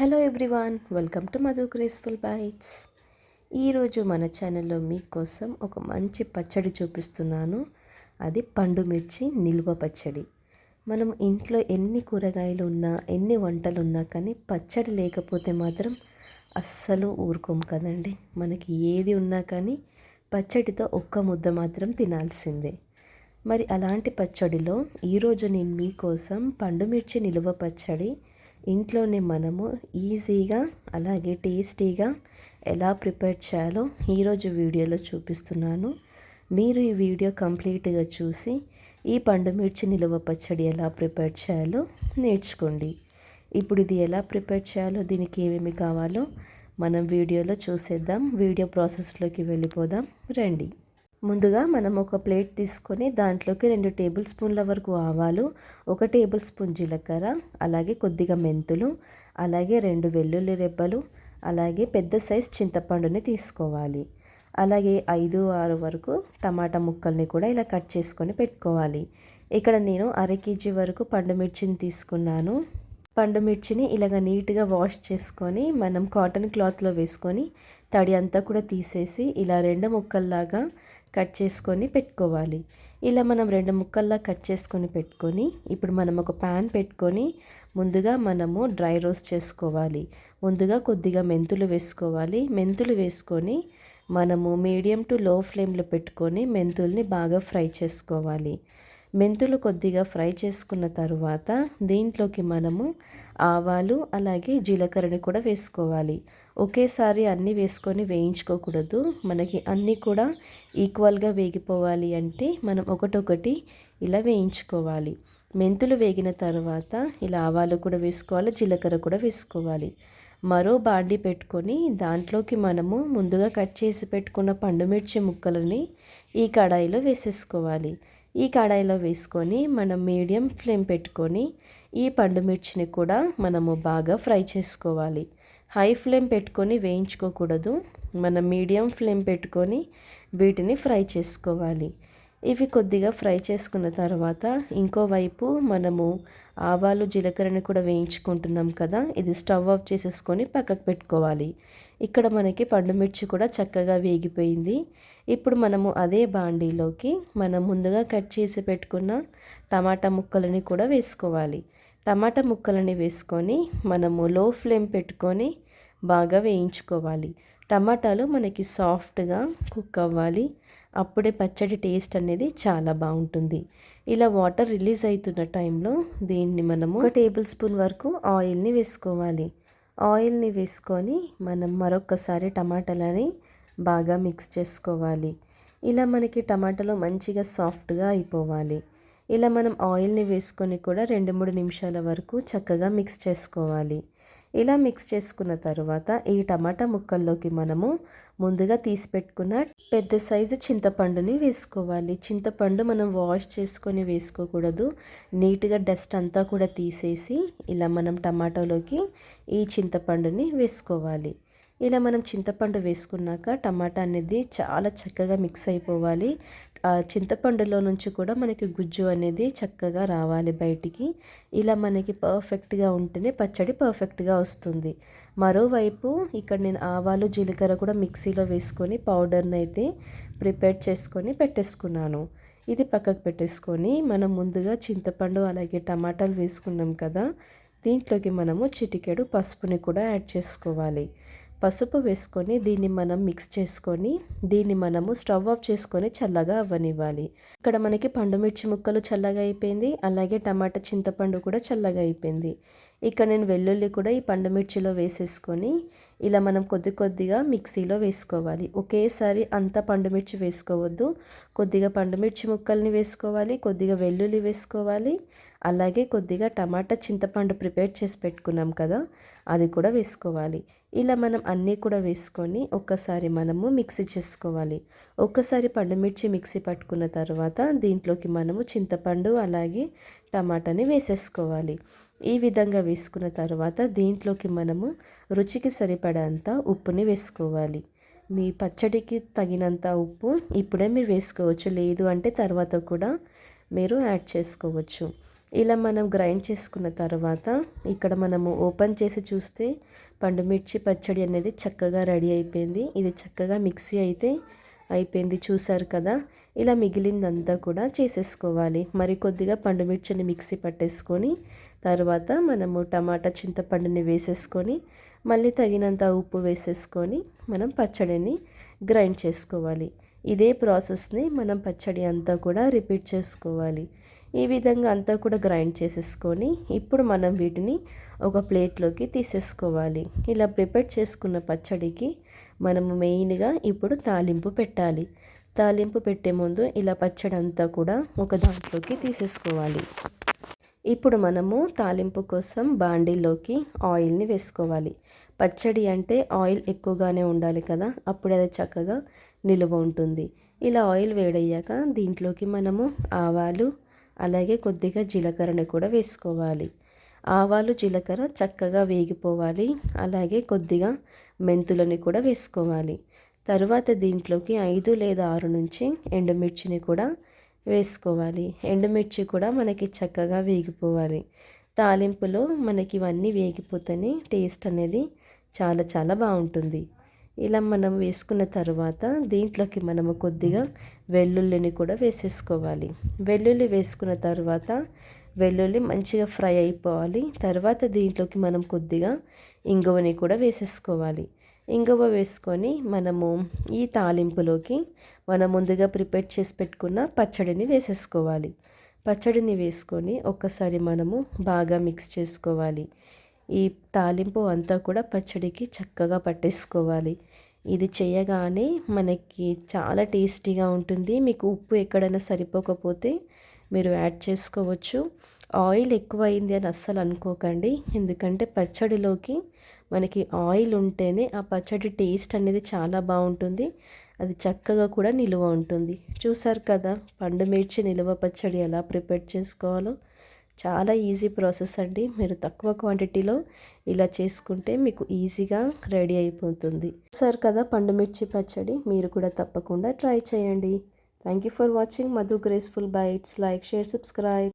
Hello everyone welcome to Madhu graceful bites. ఈరోజు మన ఛానల్లో మీకోసం ఒక మంచి పచ్చడి చూపిస్తున్నాను. అది పండు మిర్చి నిల్వ పచ్చడి. మనం ఇంట్లో ఎన్ని కూరగాయలు ఉన్నా ఎన్ని వంటలు ఉన్నా కానీ పచ్చడి లేకపోతే మాత్రం అస్సలు ఊరుకోము కదండి. మనకి ఏది ఉన్నా కానీ పచ్చడితో ఒక్క ముద్ద మాత్రం తినాల్సిందే. మరి అలాంటి పచ్చడిలో ఈరోజు నేను మీకోసం పండు మిర్చి నిల్వ పచ్చడి ఇంట్లోనే మనము ఈజీగా అలాగే టేస్టీగా ఎలా ప్రిపేర్ చేయాలో ఈరోజు వీడియోలో చూపిస్తున్నాను. మీరు ఈ వీడియో కంప్లీట్గా చూసి ఈ పండు మిర్చి నిలువ పచ్చడి ఎలా ప్రిపేర్ చేయాలో నేర్చుకోండి. ఇప్పుడు ఇది ఎలా ప్రిపేర్ చేయాలో దీనికి ఏమేమి కావాలో మనం వీడియోలో చూసేద్దాం. వీడియో ప్రాసెస్లోకి వెళ్ళిపోదాం. రండి. ముందుగా మనం ఒక ప్లేట్ తీసుకొని దాంట్లోకి రెండు టేబుల్ స్పూన్ల వరకు ఆవాలు ఒక టేబుల్ స్పూన్ జీలకర్ర అలాగే కొద్దిగా మెంతులు అలాగే రెండు వెల్లుల్లి రెబ్బలు అలాగే పెద్ద సైజ్ చింతపండుని తీసుకోవాలి. అలాగే ఐదు ఆరు వరకు టమాటా ముక్కల్ని కూడా ఇలా కట్ చేసుకొని పెట్టుకోవాలి. ఇక్కడ నేను అర కేజీ వరకు పండు మిర్చిని తీసుకున్నాను. పండు మిర్చిని ఇలాగ నీట్గా వాష్ చేసుకొని మనం కాటన్ క్లాత్లో వేసుకొని తడి అంతా కూడా తీసేసి ఇలా రెండు ముక్కల్లాగా కట్ చేసుకొని పెట్టుకోవాలి. ఇలా మనం రెండు ముక్కల్లా కట్ చేసుకొని పెట్టుకొని ఇప్పుడు మనం ఒక ప్యాన్ పెట్టుకొని ముందుగా మనము డ్రై రోస్ట్ చేసుకోవాలి. ముందుగా కొద్దిగా మెంతులు వేసుకోవాలి. మెంతులు వేసుకొని మనము మీడియం టు లో ఫ్లేమ్లో పెట్టుకొని మెంతుల్ని బాగా ఫ్రై చేసుకోవాలి. మెంతులు కొద్దిగా ఫ్రై చేసుకున్న తర్వాత దీంట్లోకి మనము ఆవాలు అలాగే జీలకర్రని కూడా వేసుకోవాలి. ఒకేసారి అన్నీ వేసుకొని వేయించుకోకూడదు. మనకి అన్నీ కూడా ఈక్వల్గా వేగిపోవాలి అంటే మనం ఒకటొకటి ఇలా వేయించుకోవాలి. మెంతులు వేగిన తర్వాత ఇలా ఆవాలు కూడా వేసుకోవాలి జీలకర్ర కూడా వేసుకోవాలి. మరో బాండి పెట్టుకొని దాంట్లోకి మనము ముందుగా కట్ చేసి పెట్టుకున్న పండుమిర్చి ముక్కలని ఈ కడాయిలో వేసేసుకోవాలి. ఈ కడాయిలో వేసుకొని మనం మీడియం ఫ్లేమ్ పెట్టుకొని ఈ పండుమిర్చిని కూడా మనము బాగా ఫ్రై చేసుకోవాలి. హై ఫ్లేమ్ పెట్టుకొని వేయించుకోకూడదు. మనం మీడియం ఫ్లేమ్ పెట్టుకొని వీటిని ఫ్రై చేసుకోవాలి. ఇవి కొద్దిగా ఫ్రై చేసుకున్న తర్వాత ఇంకోవైపు మనము ఆవాలు జీలకర్రని కూడా వేయించుకుంటున్నాం కదా ఇది స్టవ్ ఆఫ్ చేసేసుకొని పక్కకు పెట్టుకోవాలి. ఇక్కడ మనకి పండుమిర్చి కూడా చక్కగా వేగిపోయింది. ఇప్పుడు మనము అదే బాండీలోకి మనం ముందుగా కట్ చేసి పెట్టుకున్న టమాటా ముక్కలని కూడా వేసుకోవాలి. టమాటా ముక్కలని వేసుకొని మనము లో ఫ్లేమ్ పెట్టుకొని బాగా వేయించుకోవాలి. టమాటాలు మనకి సాఫ్ట్గా కుక్ అవ్వాలి. అప్పుడే పచ్చడి టేస్ట్ అనేది చాలా బాగుంటుంది. ఇలా వాటర్ రిలీజ్ అవుతున్న టైంలో దీన్ని మనము ఒక టేబుల్ స్పూన్ వరకు ఆయిల్ని వేసుకోవాలి. ఆయిల్ని వేసుకొని మనం మరొకసారి టమాటాలని బాగా మిక్స్ చేసుకోవాలి. ఇలా మనకి టమాటాలు మంచిగా సాఫ్ట్గా అయిపోవాలి. ఇలా మనం ఆయిల్ని వేసుకొని కూడా రెండు మూడు నిమిషాల వరకు చక్కగా మిక్స్ చేసుకోవాలి. ఇలా మిక్స్ చేసుకున్న తర్వాత ఈ టమాటా ముక్కల్లోకి మనము ముందుగా తీసి పెట్టుకున్న పెద్ద సైజు చింతపండుని వేసుకోవాలి. చింతపండు మనం వాష్ చేసుకొని వేసుకోకూడదు. నీట్గా డస్ట్ అంతా కూడా తీసేసి ఇలా మనం టమాటోలోకి ఈ చింతపండుని వేసుకోవాలి. ఇలా మనం చింతపండు వేసుకున్నాక టమాటా అనేది చాలా చక్కగా మిక్స్ అయిపోవాలి. చింతపండులో నుంచి కూడా మనకి గుజ్జు అనేది చక్కగా రావాలి బయటికి. ఇలా మనకి పర్ఫెక్ట్గా ఉంటేనే పచ్చడి పర్ఫెక్ట్గా వస్తుంది. మరోవైపు ఇక్కడ నేను ఆవాలు జీలకర్ర కూడా మిక్సీలో వేసుకొని పౌడర్ని అయితే ప్రిపేర్ చేసుకొని పెట్టేసుకున్నాను. ఇది పక్కకు పెట్టేసుకొని మనం ముందుగా చింతపండు అలాగే టమాటాలు వేసుకున్నాం కదా దీంట్లోకి మనము చిటికెడు పసుపుని కూడా యాడ్ చేసుకోవాలి. పసుపు వేసుకొని దీన్ని మనం మిక్స్ చేసుకొని దీన్ని మనము స్టవ్ ఆఫ్ చేసుకొని చల్లగా అవ్వనివ్వాలి. ఇక్కడ మనకి పండుమిర్చి ముక్కలు చల్లగా అయిపోయింది అలాగే టమాటా చింతపండు కూడా చల్లగా అయిపోయింది. ఇక్కడ నేను వెల్లుల్లి కూడా ఈ పండుమిర్చిలో వేసేసుకొని ఇలా మనం కొద్ది కొద్దిగా మిక్సీలో వేసుకోవాలి. ఒకేసారి అంతా పండుమిర్చి వేసుకోవద్దు. కొద్దిగా పండుమిర్చి ముక్కల్ని వేసుకోవాలి కొద్దిగా వెల్లుల్లి వేసుకోవాలి అలాగే కొద్దిగా టమాటా చింతపండు ప్రిపేర్ చేసి పెట్టుకున్నాం కదా అది కూడా వేసుకోవాలి. ఇలా మనం అన్నీ కూడా వేసుకొని ఒక్కసారి మనము మిక్సీ చేసుకోవాలి. ఒక్కసారి పండుమిర్చి మిక్సీ పట్టుకున్న తర్వాత దీంట్లోకి మనము చింతపండు అలాగే టమాటాని వేసేసుకోవాలి. ఈ విధంగా వేసుకున్న తర్వాత దీంట్లోకి మనము రుచికి సరిపడంత ఉప్పుని వేసుకోవాలి. మీ పచ్చడికి తగినంత ఉప్పు ఇప్పుడే మీరు వేసుకోవచ్చు. లేదు అంటే తర్వాత కూడా మీరు యాడ్ చేసుకోవచ్చు. ఇలా మనం గ్రైండ్ చేసుకున్న తర్వాత ఇక్కడ మనము ఓపెన్ చేసి చూస్తే పండుమిర్చి పచ్చడి అనేది చక్కగా రెడీ అయిపోయింది. ఇది చక్కగా మిక్సీ అయితే అయిపోయింది చూసారు కదా? ఇలా మిగిలిందంతా కూడా చేసేసుకోవాలి. మరి కొద్దిగా పండుమిర్చిని మిక్సీ పట్టేసుకొని తర్వాత మనము టమాటా చింతపండుని వేసేసుకొని మళ్ళీ తగినంత ఉప్పు వేసేసుకొని మనం పచ్చడిని గ్రైండ్ చేసుకోవాలి. ఇదే ప్రాసెస్ని మనం పచ్చడి అంతా కూడా రిపీట్ చేసుకోవాలి. ఈ విధంగా అంతా కూడా గ్రైండ్ చేసేసుకొని ఇప్పుడు మనం వీటిని ఒక ప్లేట్లోకి తీసేసుకోవాలి. ఇలా ప్రిపేర్ చేసుకున్న పచ్చడికి మనము మెయిన్గా ఇప్పుడు తాలింపు పెట్టాలి. తాలింపు పెట్టే ముందు ఇలా పచ్చడి అంతా కూడా ఒక దాంట్లోకి తీసేసుకోవాలి. ఇప్పుడు మనము తాలింపు కోసం బాండీలోకి ఆయిల్ని వేసుకోవాలి. పచ్చడి అంటే ఆయిల్ ఎక్కువగానే ఉండాలి కదా అప్పుడు అది చక్కగా నిలువ ఉంటుంది. ఇలా ఆయిల్ వేడయ్యాక దీంట్లోకి మనము ఆవాలు అలాగే కొద్దిగా జీలకర్రని కూడా వేసుకోవాలి. ఆవాలు జీలకర్ర చక్కగా వేగిపోవాలి. అలాగే కొద్దిగా మెంతులని కూడా వేసుకోవాలి. తర్వాత దీంట్లోకి ఐదు లేదా ఆరు నుంచి ఎండుమిర్చిని కూడా వేసుకోవాలి. ఎండుమిర్చి కూడా మనకి చక్కగా వేగిపోవాలి. తాలింపులో మనకి ఇవన్నీ వేగిపోతేనే టేస్ట్ అనేది చాలా చాలా బాగుంటుంది. ఇలా మనం వేసుకున్న తర్వాత దీంట్లోకి మనము కొద్దిగా వెల్లుల్లిని కూడా వేసేసుకోవాలి. వెల్లుల్లి వేసుకున్న తర్వాత వెల్లుల్లి మంచిగా ఫ్రై అయిపోవాలి. తర్వాత దీంట్లోకి మనం కొద్దిగా ఇంగువని కూడా వేసేసుకోవాలి. ఇంగువ వేసుకొని మనము ఈ తాలింపులోకి మనం ముందుగా ప్రిపేర్ చేసి పెట్టుకున్న పచ్చడిని వేసేసుకోవాలి. పచ్చడిని వేసుకొని ఒక్కసారి మనము బాగా మిక్స్ చేసుకోవాలి. ఈ తాలింపు అంతా కూడా పచ్చడికి చక్కగా పట్టేసుకోవాలి. ఇది చేయగానే మనకి చాలా టేస్టీగా ఉంటుంది. మీకు ఉప్పు ఎక్కడైనా సరిపోకపోతే మీరు యాడ్ చేసుకోవచ్చు. ఆయిల్ ఎక్కువైంది అని అస్సలు అనుకోకండి. ఎందుకంటే పచ్చడిలోకి మనకి ఆయిల్ ఉంటేనే ఆ పచ్చడి టేస్ట్ అనేది చాలా బాగుంటుంది. అది చక్కగా కూడా నిలువ ఉంటుంది. చూసారు కదా పండు మిర్చి నిలువ పచ్చడి ఎలా ప్రిపేర్ చేసుకోవాలో. చాలా ఈజీ ప్రాసెస్ అండి. మీరు తక్కువ క్వాంటిటీలో ఇలా చేసుకుంటే మీకు ఈజీగా రెడీ అయిపోతుంది. సార్ కదా పండుమిర్చి పచ్చడి. మీరు కూడా తప్పకుండా ట్రై చేయండి. Thank you for watching Madhu Graceful Bites. Like, share, subscribe.